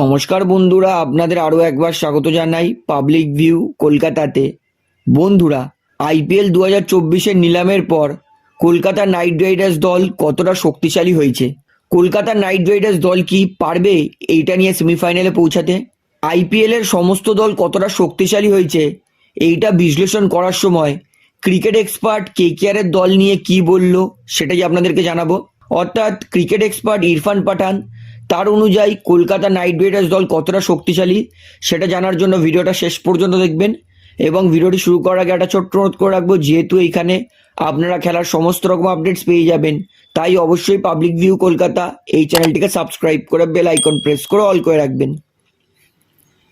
নমস্কার বন্ধুরা, আপনাদের আরও একবার স্বাগত জানাই পাবলিক ভিউ কলকাতাতে। বন্ধুরা আইপিএল দু হাজার চব্বিশের নিলামের পর কলকাতা নাইট রাইডার্স দল কতটা শক্তিশালী হয়েছে? কলকাতা নাইট রাইডার্স দল কি পারবে এইটা নিয়ে সেমিফাইনালে পৌঁছাতে? আইপিএলের সমস্ত দল কতটা শক্তিশালী হয়েছে এইটা বিশ্লেষণ করার সময় ক্রিকেট এক্সপার্ট কেকেআরের দল নিয়ে কি বলল সেটাই আপনাদেরকে জানাব। অর্থাৎ ক্রিকেট এক্সপার্ট ইরফান পাঠান তার অনুযায়ী কলকাতা নাইট রাইডার্স দল কতটা শক্তিশালী, সেটা জানার জন্য ভিডিওটা শেষ পর্যন্ত দেখবেন। এবং ভিডিওটি শুরু করার আগে একটা ছোট্ট অনুরোধ করে রাখব, যেহেতু এইখানে আপনারা খেলার সমস্ত রকম আপডেটস পেয়ে যাবেন, তাই অবশ্যই পাবলিক ভিউ কলকাতা এই চ্যানেলটিকে সাবস্ক্রাইব করে বেল আইকন প্রেস করে অল করে রাখবেন।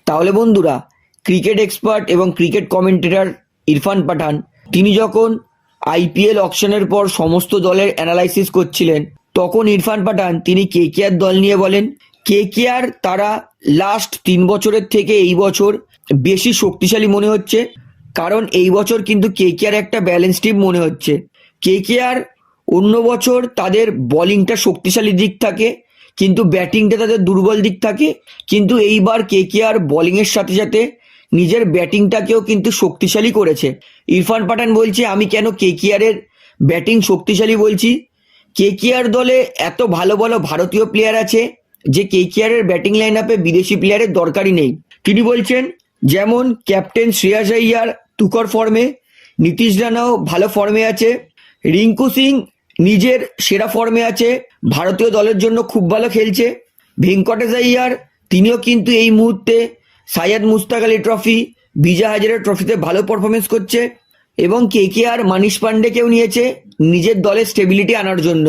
তাহলে বন্ধুরা ক্রিকেট এক্সপার্ট এবং ক্রিকেট কমেন্টেটর ইরফান পাঠান, তিনি যখন আইপিএল অকশনের পর সমস্ত দলের অ্যানালাইসিস করছিলেন তখন ইরফান পাঠান, তিনি কেকেআর দল নিয়ে বলেন কেকেআর তারা লাস্ট তিন বছরের থেকে এই বছর বেশি শক্তিশালী মনে হচ্ছে, কারণ এই বছর কিন্তু কেকেআর একটা ব্যালেন্স টিম মনে হচ্ছে। কেকেআর অন্য বছর তাদের বোলিংটা শক্তিশালী দিক থাকে, কিন্তু ব্যাটিংটা তাদের দুর্বল দিক থাকে, কিন্তু এইবার কে কেকেআর বোলিংয়ের সাথে সাথে নিজের ব্যাটিংটাকেও কিন্তু শক্তিশালী করেছে। ইরফান পাঠান বলছে, আমি কেন কেকেআরের ব্যাটিং শক্তিশালী বলছি? কেকেআর দলে এত ভালো ভালো ভারতীয় প্লেয়ার আছে যে কেকেআরের ব্যাটিং লাইন আপে বিদেশি প্লেয়ারের দরকারই নেই। তিনি বলছেন, যেমন ক্যাপ্টেন শ্রেয়াস আইয়ার তুকর ফর্মে নীতিশ রানাও ভালো ফর্মে আছে, রিঙ্কু সিং নিজের সেরা ফর্মে আছে, ভারতীয় দলের জন্য খুব ভালো খেলছে, ভেঙ্কটেশ আইয়ার তিনিও কিন্তু এই মুহূর্তে সাইয়াদ মুস্তাক আলী ট্রফি বিজা হাজারের ট্রফিতে ভালো পারফরমেন্স করছে এবং কে কে আর মানিশ পান্ডেকেও নিয়েছে নিজের দলের স্টেবিলিটি আনার জন্য।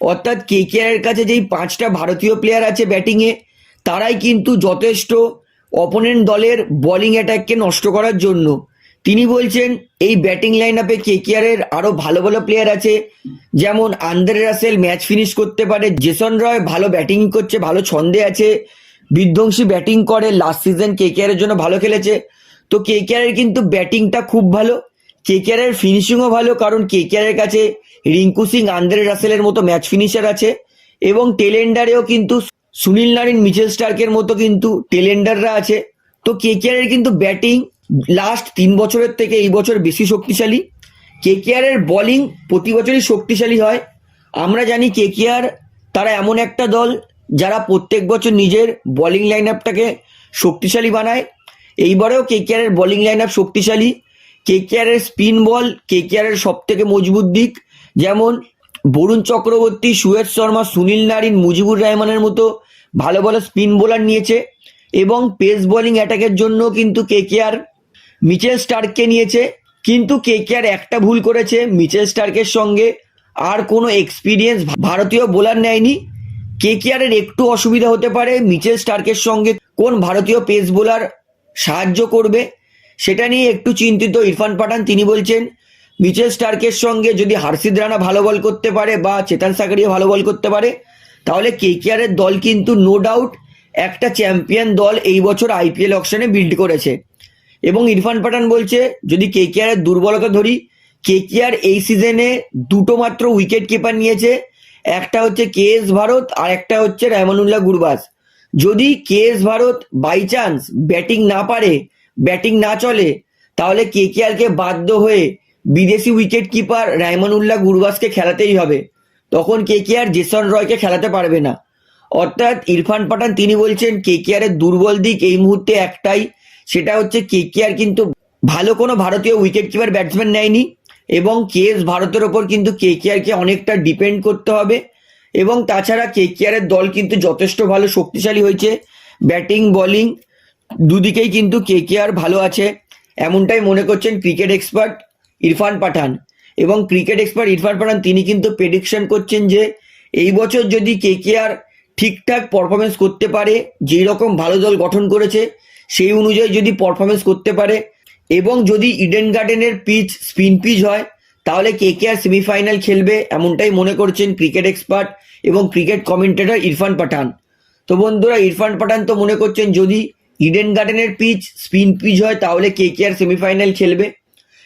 অর্থাৎ কে কে এর কাছে যেই পাঁচটা ভারতীয় প্লেয়ার আছে ব্যাটিংয়ে তারাই কিন্তু যথেষ্ট অপোনেন্ট দলের বোলিং অ্যাটাককে নষ্ট করার জন্য। তিনি বলছেন, এই ব্যাটিং লাইন আপে কে কে এর আরও ভালো ভালো প্লেয়ার আছে। যেমন আন্দ্রে রাসেল ম্যাচ ফিনিশ করতে পারে, জেসন রয় ভালো ব্যাটিং করছে, ভালো ছন্দে আছে, বিধ্বংসী ব্যাটিং করে লাস্ট সিজন কে কে এর জন্য ভালো খেলেছে। তো কে কে এর কিন্তু ব্যাটিংটা খুব ভালো। কেকেআরের ফিনিশিংও ভালো, কারণ কেকেআরের কাছে রিঙ্কু সিং, আন্দ্রে রাসেলের মতো ম্যাচ ফিনিশার আছে। এবং টেলেন্ডারেও কিন্তু সুনীল নারিন মিচেল স্টার্কের মতো কিন্তু টেলেন্ডাররা আছে। তো কেকেআরের কিন্তু ব্যাটিং লাস্ট তিন বছরের থেকে এই বছর বেশি শক্তিশালী। কেকেআরের বোলিং প্রতি বছরই শক্তিশালী হয়। আমরা জানি কেকেআর তারা এমন একটা দল যারা প্রত্যেক বছর নিজের বোলিং লাইন আপটাকে শক্তিশালী বানায়। এইবারেও কেকেআরের বোলিং লাইন আপ শক্তিশালী। কেকেআরের স্পিন বল কেকেআরের সব থেকে মজবুত দিক, যেমন বরুণ চক্রবর্তী, সুয়েশ শর্মা, সুনীল নারিন, মুজিবুর রহমানের মতো ভালো ভালো স্পিন বোলার নিয়েছে এবং পেস বোলিং অ্যাটাকের জন্য কিন্তু কেকেআর মিচেল স্টার্ককে নিয়েছে। কিন্তু কেকেআর একটা ভুল করেছে মিচেল স্টার্কের সঙ্গে আর কোনো এক্সপিরিয়েন্স ভারতীয় বোলার নেয়নি। কেকেআরের একটু অসুবিধা হতে পারে মিচেল স্টার্কের সঙ্গে কোন ভারতীয় পেস বোলার সাহায্য করবে। সেটা নিয়ে একটু চিন্তিত ইরফান পাঠান। তিনি বলছেন, মিচেল স্টার্কের সঙ্গে যদি হার্ষিদ রানা ভালো বল করতে পারে বা চেতন সাগরিয়া ভালো বল করতে পারে, তাহলে কে কেকেআরের দল কিন্তু নো ডাউট একটা চ্যাম্পিয়ন দল এই বছর আইপিএল অকশনে বিল্ড করেছে। এবং ইরফান পাঠান বলছে, যদি কে কেকেআরের দুর্বলতা ধরি কে কেকেআর এই সিজনে দুটো মাত্র উইকেট কিপার নিয়েছে, একটা হচ্ছে কে এস ভারত আর একটা হচ্ছে রহমানুল্লাহ গুরবাস যদি K S Bharat by chance batting না পারে ব্যাটিং না চলে, তাহলে কেকেআরকে বাধ্য হয়ে বিদেশি উইকেট কিপার রায়মানুল্লাহ গুরবাজকে খেলাতেই হবে। তখন কেকেআর জেসন রয়কে খেলাতে পারবে না। অর্থাৎ ইরফান পাঠান, তিনি বলছেন, কেকেআরের দুর্বল দিক এই মুহূর্তে একটাই, সেটা হচ্ছে কেকেআর কিন্তু ভালো কোনো ভারতীয় উইকেট কিপার ব্যাটসম্যান নেয়নি এবং কেএস ভারতের ওপর কিন্তু কেকেআরকে অনেকটা ডিপেন্ড করতে হবে এবং তাছাড়া কেকেআরের দল কিন্তু যথেষ্ট ভালো শক্তিশালী হয়েছে। ব্যাটিং বোলিং দুদিকেই কিন্তু কে কে আর ভালো আছে, এমনটাই মনে করছেন ক্রিকেট এক্সপার্ট ইরফান পাঠান। এবং ক্রিকেট এক্সপার্ট ইরফান পাঠান, তিনি কিন্তু প্রেডিকশন করছেন যে এই বছর যদি কে কে আর ঠিকঠাক পারফরমেন্স করতে পারে, যেই রকম ভালো দল গঠন করেছে, সেই অনুযায়ী যদি পারফরমেন্স করতে পারে, এবং যদি ইডেন গার্ডেনের পিচ স্পিন পিচ হয়, তাহলে কেকেআর সেমিফাইনাল খেলবে, এমনটাই মনে করছেন ক্রিকেট এক্সপার্ট এবং ক্রিকেট কমেন্টেটর ইরফান পাঠান। তো বন্ধুরা, ইরফান পাঠান তো মনে করছেন যদি ইডেন গার্ডেনের পিচ স্পিন পিচ হয়, তাহলে কে কে আর সেমিফাইনাল খেলবে।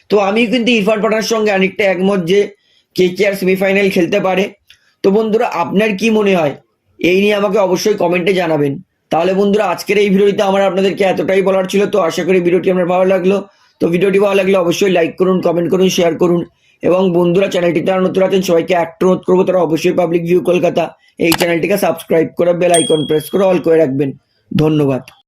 তো আমি কিন্তু ইরফান পাঠানের সঙ্গে অনেকটা একমত যে কে কে আর সেমিফাইনাল খেলতে পারে। তো বন্ধুরা, আপনার কি মনে হয়? এই নিয়ে আমাকে অবশ্যই কমেন্টে জানাবেন। তাহলে বন্ধুরা, আজকের এই ভিডিওটিতে আমার আপনাদেরকে এতটাই বলার ছিল, তো আশা করি ভিডিওটি আমার ভালো লাগল। তো ভিডিওটি ভালো লাগলে অবশ্যই লাইক করুন কমেন্ট করুন শেয়ার করুন। এবং বন্ধুরা চ্যানেলটিতে যারা নতুন আছেন, সবাইকে একটা অনুরোধ করব, তারা অবশ্যই পাবলিক ভিউ কলকাতা এই চ্যানেলটিকে সাবস্ক্রাইব করে বেল আইকন প্রেস করে অল করে রাখবেন। ধন্যবাদ।